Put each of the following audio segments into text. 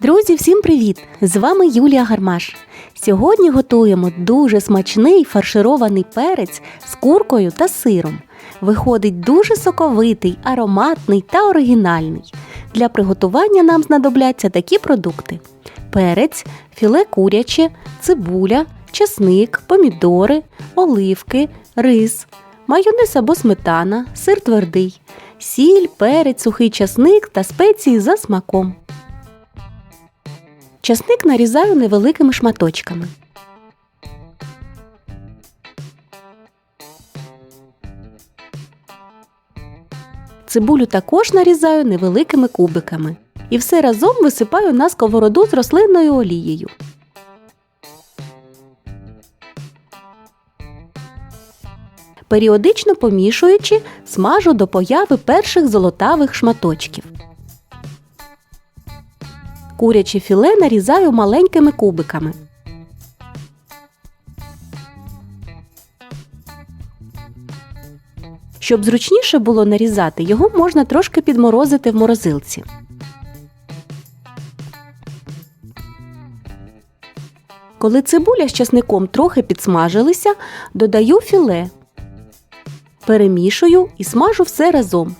Друзі, всім привіт! З вами Юлія Гармаш. Сьогодні готуємо дуже смачний фарширований перець з куркою та сиром. Виходить дуже соковитий, ароматний та оригінальний. Для приготування нам знадобляться такі продукти: перець, філе куряче, цибуля, чесник, помідори, оливки, рис, майонез або сметана, сир твердий, сіль, перець, сухий часник та спеції за смаком. Часник нарізаю невеликими шматочками. Цибулю також нарізаю невеликими кубиками. І все разом висипаю на сковороду з рослинною олією. Періодично помішуючи, смажу до появи перших золотавих шматочків. Куряче філе нарізаю маленькими кубиками. Щоб зручніше було нарізати, його можна трошки підморозити в морозилці. Коли цибуля з часником трохи підсмажилися, додаю філе. Перемішую і смажу все разом.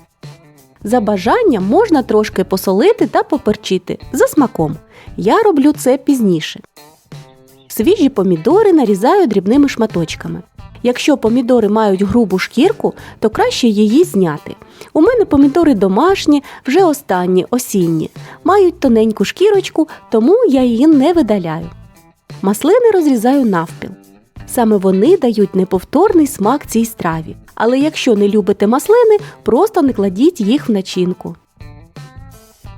За бажанням можна трошки посолити та поперчити за смаком. Я роблю це пізніше. Свіжі помідори нарізаю дрібними шматочками. Якщо помідори мають грубу шкірку, то краще її зняти. У мене помідори домашні, вже останні осінні. Мають тоненьку шкірочку, тому я її не видаляю. Маслини розрізаю навпіл. Саме вони дають неповторний смак цій страві. Але якщо не любите маслини, просто не кладіть їх в начинку.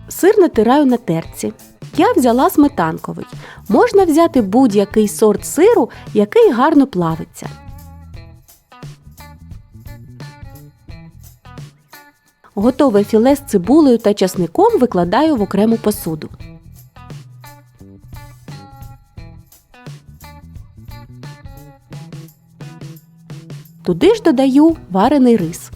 Сир натираю на терці. Я взяла сметанковий. Можна взяти будь-який сорт сиру, який гарно плавиться. Готове філе з цибулею та часником викладаю в окрему посуду. Туди ж додаю варений рис,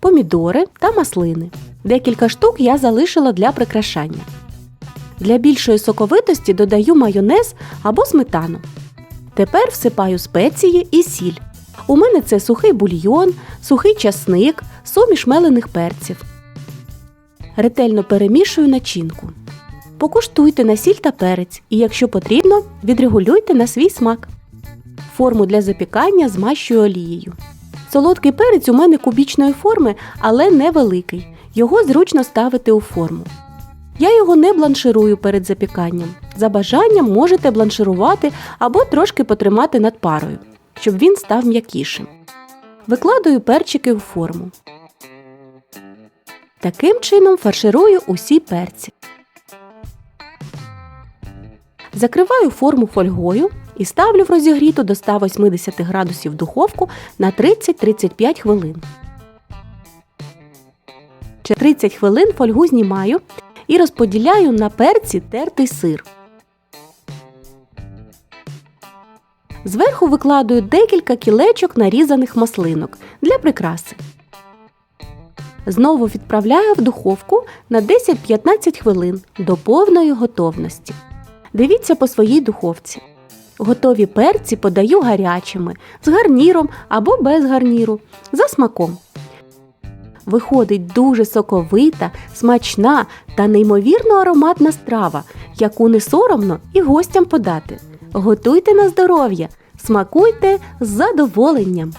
помідори та маслини. Декілька штук я залишила для прикрашання. Для більшої соковитості додаю майонез або сметану. Тепер всипаю спеції і сіль. У мене це сухий бульйон, сухий часник, суміш мелених перців. Ретельно перемішую начинку. Покуштуйте на сіль та перець і, якщо потрібно, відрегулюйте на свій смак. Форму для запікання змащую олією. Солодкий перець у мене кубічної форми, але невеликий. Його зручно ставити у форму. Я його не бланширую перед запіканням. За бажанням можете бланширувати або трошки потримати над парою, щоб він став м'якішим. Викладаю перчики у форму. Таким чином фарширую усі перці. Закриваю форму фольгою і ставлю в розігріту до 180 градусів духовку на 30-35 хвилин. Через 30 хвилин фольгу знімаю і розподіляю на перці тертий сир. Зверху викладаю декілька кілечок нарізаних маслинок для прикраси. Знову відправляю в духовку на 10-15 хвилин до повної готовності. Дивіться по своїй духовці. Готові перці подаю гарячими, з гарніром або без гарніру, за смаком. Виходить дуже соковита, смачна та неймовірно ароматна страва, яку не соромно і гостям подати. Готуйте на здоров'я, смакуйте з задоволенням!